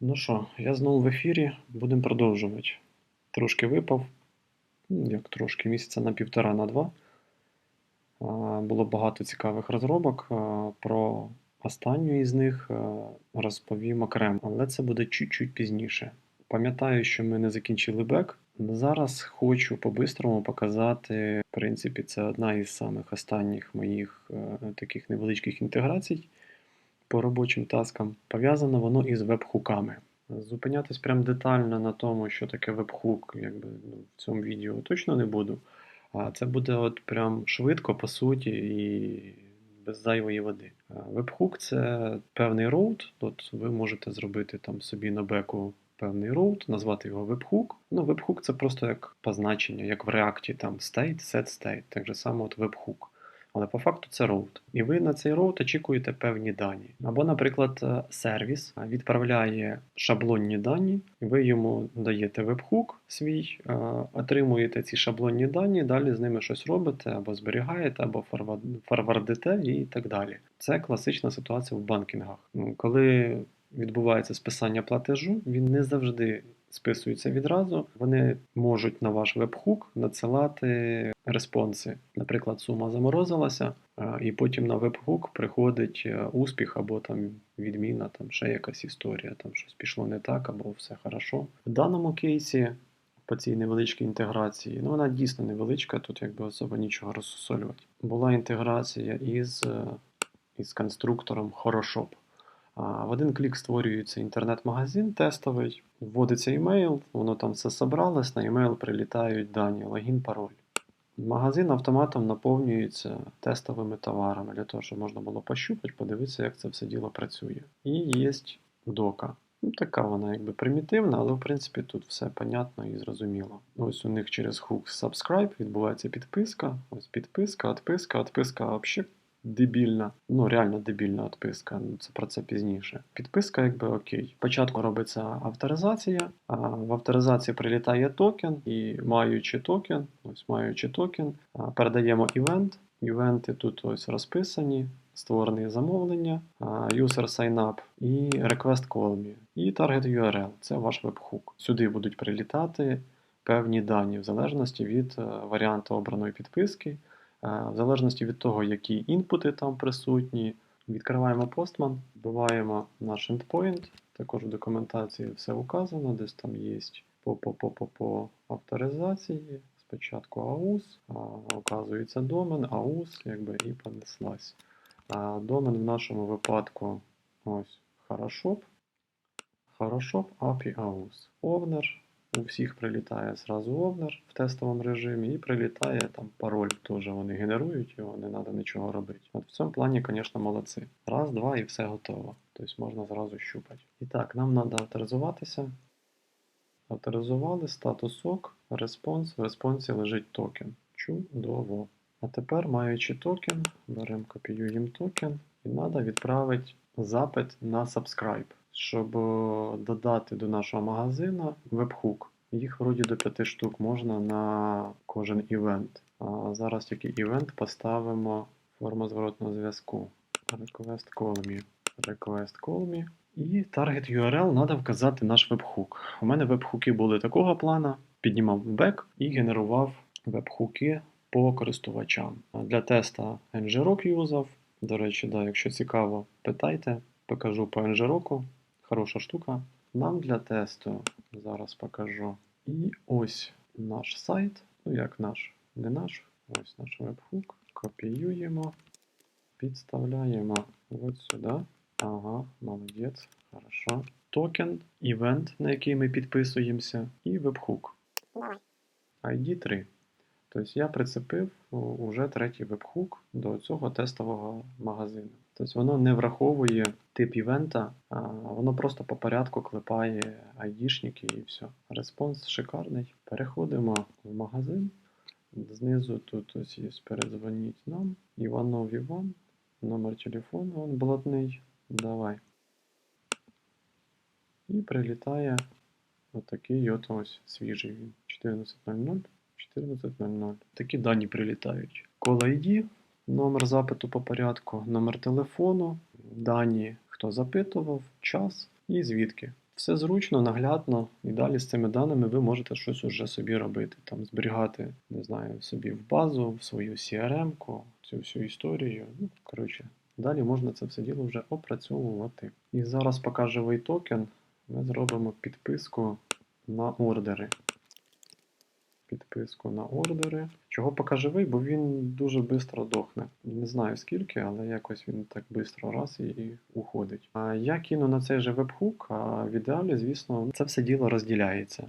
Ну що, я знову в ефірі, будемо продовжувати. Трошки випав, ну, як трошки, місяця на півтора, на два. Було багато цікавих розробок. Про останню із них розповім окремо, але це буде чуть-чуть пізніше. Пам'ятаю, що ми не закінчили бек. Зараз хочу по-бистрому показати, в принципі, це одна із самих останніх моїх е, таких невеличких інтеграцій по робочим таскам. Пов'язано воно із веб-хуками. Зупинятись прям детально на тому, що таке веб-хук, якби ну, в цьому відео точно не буду. А це буде от прям швидко, по суті, і без зайвої води. Веб-хук це певний роут. От ви можете зробити там собі на беку певний роут, назвати його веб-хук. Ну, веб-хук це просто як позначення, як в реакті там state, set state, так же само от веб-хук. Але по факту це роут. І ви на цей роут очікуєте певні дані. Або, наприклад, е, сервіс відправляє шаблонні дані, ви йому даєте веб-хук свій, е, отримуєте ці шаблонні дані, далі з ними щось робите, або зберігаєте, або форвардите і так далі. Це класична ситуація в банкінгах. Коли відбувається списання платежу, він не завжди списується відразу. Вони можуть на ваш веб-хук надсилати респонси. Наприклад, сума заморозилася, і потім на веб-хук приходить е, успіх або там відміна, там ще якась історія, там щось пішло не так, або все хорошо. В даному кейсі. По цій невеличкій інтеграції, ну вона дійсно невеличка, тут якби особо нічого розсолювати. Була інтеграція із, е, із конструктором Хорошоп. В один клік створюється інтернет-магазин тестовий, вводиться імейл, воно там все собралось, на імейл прилітають дані, логін, пароль. Магазин автоматом наповнюється тестовими товарами для того, щоб можна було пощупати, подивитися, як це все діло працює. І є дока. Ну, така вона якби примітивна, але в принципі тут все понятно і зрозуміло. Ось у них через хук subscribe відбувається підписка. Ось підписка, відписка, відписка взагалі дебільна. Ну, реально дебільна відписка. Ну, це про це пізніше. Підписка, якби окей. Спочатку робиться авторизація, а в авторизації прилітає токен, і маючи токен, ось маючи токен, передаємо івент. Івенти тут ось розписані. Створене замовлення, user sign up і request call me. І target URL це ваш веб-хук. Сюди будуть прилітати певні дані в залежності від е, варіанту обраної підписки, в залежності від того, які інпути там присутні. Відкриваємо Postman, вбиваємо наш endpoint. Також в документації все указано, десь там є по, по, по, по, по авторизації. Спочатку AUS, а, указується домен, AUS, якби і понеслась. А домен в нашому випадку ось Хорошоп. Хорошоп API AUS. Овнер. У всіх прилітає зразу овнер в тестовому режимі і прилітає там пароль, теж вони генерують його, не треба нічого робити. От в цьому плані, звісно, молодці. Раз, два і все готово. Тобто можна зразу щупати. І так, нам треба авторизуватися. Авторизували статус ок, респонс, в респонсі лежить токен. Чудово. А тепер, маючи токен, беремо, копіюємо токен і треба відправити запит на subscribe, щоб е, додати до нашого магазину веб-хук. Їх вроді до 5 штук можна на кожен івент. А зараз тільки івент поставимо форму зворотного зв'язку. Request call me. Request call me. І таргет URL треба вказати наш веб-хук. У мене веб-хуки були такого плана. Піднімав бек і генерував веб-хуки по користувачам. Для теста ngrok юзав. До речі, да, якщо цікаво, питайте, покажу по ngrok. Хороша штука. Нам для тесту зараз покажу. І ось наш сайт. Ну як наш, не наш. Ось наш веб-хук. Копіюємо, підставляємо от сюди. Ага, молодець, хорошо. Токен, івент, на який ми підписуємося, і веб-хук. ID 3. Тобто я прицепив уже третій веб-хук до цього тестового магазину. Тобто воно не враховує тип івента, воно просто по порядку клепає айдішники і все. Респонс шикарний. Переходимо в магазин. Знизу тут ось є передзвоніть нам. Іванов Іван. Номер телефону він блатний. Давай. І прилітає отакий от ось свіжий він. 14.00. 14.00. Такі дані прилітають. Call ID, номер запиту по порядку, номер телефону, дані, хто запитував, час і звідки. Все зручно, наглядно, і далі з цими даними ви можете щось уже собі робити. Там зберігати, не знаю, собі в базу, в свою CRM-ку, цю всю історію. Ну, коротше, далі можна це все діло вже опрацьовувати. І зараз поки живий токен, ми зробимо підписку на ордери. Підписку на ордери. Чого поки живий, бо він дуже швидко дохне. Не знаю скільки, але якось він так швидко раз і, і уходить. А я кину на цей же вебхук, а в ідеалі, звісно, це все діло розділяється.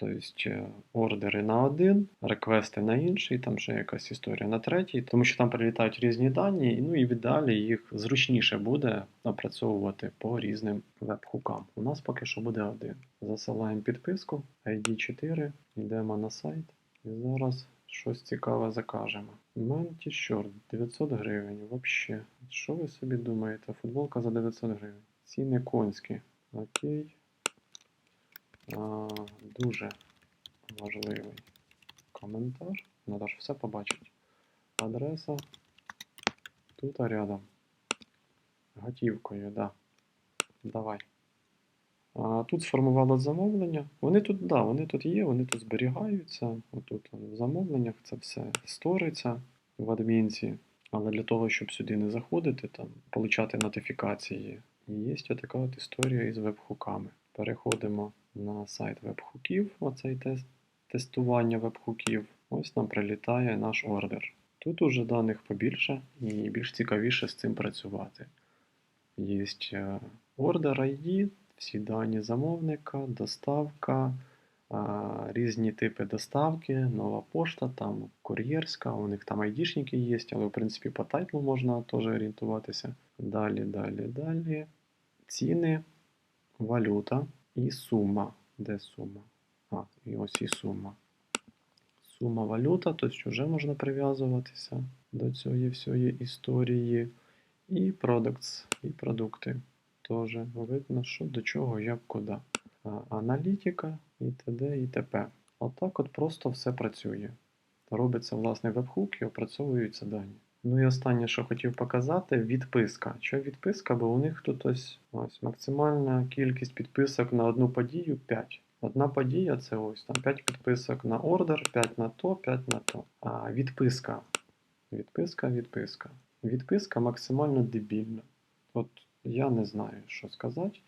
Тобто ордери на один, реквести на інший, там ще якась історія на третій, тому що там прилітають різні дані, ну і в ідеалі їх зручніше буде опрацьовувати по різним веб-хукам. У нас поки що буде один. Засилаємо підписку, ID 4, йдемо на сайт і зараз щось цікаве закажемо. Менті Short 900 гривень. Вообще. Що ви собі думаєте? Футболка за 900 гривень. Ціни конські. Окей. Дуже важливий коментар. Надо ж все побачити. Адреса тут рядом. Готівкою, да. Давай. А, тут сформувало замовлення. Вони тут, да, вони тут є, вони тут зберігаються. Отут в замовленнях це все сториться в адмінці. Але для того, щоб сюди не заходити, там, получати нотифікації, є така от історія із веб-хуками. Переходимо на сайт веб-хуків, оцей тест, тестування веб-хуків. Ось нам прилітає наш ордер. Тут уже даних побільше і більш цікавіше з цим працювати. Є е, ордер ID, всі дані замовника, доставка, різні типи доставки, нова пошта, там кур'єрська, у них там айдішники є, але в принципі по тайтлу можна теж орієнтуватися. Далі, далі, далі. Ціни, валюта і сума. Де сума? А, і ось і сума. Сума валюта, тобто вже можна прив'язуватися до цієї всієї історії. І products, і продукти. Теж видно, що до чого, як, куди. Аналітика і т.д. і т.п. Отак от просто все працює. Робиться власний вебхук і опрацьовуються дані. Ну і останнє, що хотів показати, відписка. Що відписка, бо у них тут ось ось максимальна кількість підписок на одну подію 5. Одна подія це ось там 5 підписок на ордер, 5 на то, 5 на то. А відписка. Відписка, відписка. Відписка максимально дебільна. От я не знаю, що сказати.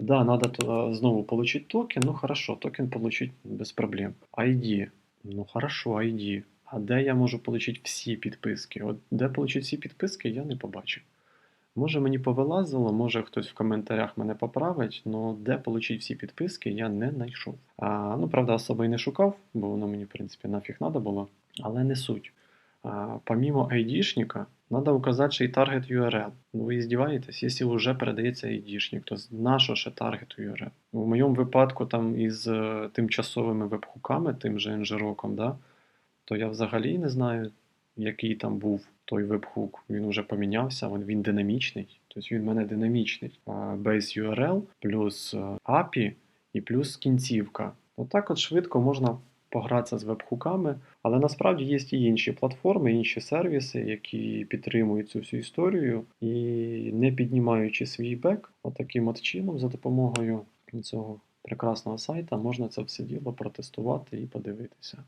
Да, надо знову получить токен. Ну хорошо, токен получить без проблем. ID. Ну хорошо, ID. А де я можу отримати всі підписки? От де отримати всі підписки, я не побачив. Може мені повилазило, може хтось в коментарях мене поправить, але де отримати всі підписки, я не знайшов. А, ну, правда, особо і не шукав, бо воно мені, в принципі, нафіг надо було, але не суть. А, помимо айдішника, надо указати ще й таргет URL. Ну ви издеваетесь, якщо вже передається айдішник, то на що ще таргет URL? У моєму випадку там із е, тимчасовими веб-хуками, тим же ngrok, да, то я взагалі не знаю, який там був той веб-хук. Він вже помінявся, він, він динамічний. Тобто він в мене динамічний. Base URL плюс е, API і плюс кінцівка. Отак от швидко можна погратися з веб-хуками, але насправді є і інші платформи, інші сервіси, які підтримують цю всю історію і не піднімаючи свій бек, отаким от чином, за допомогою цього прекрасного сайта, можна це все діло протестувати і подивитися.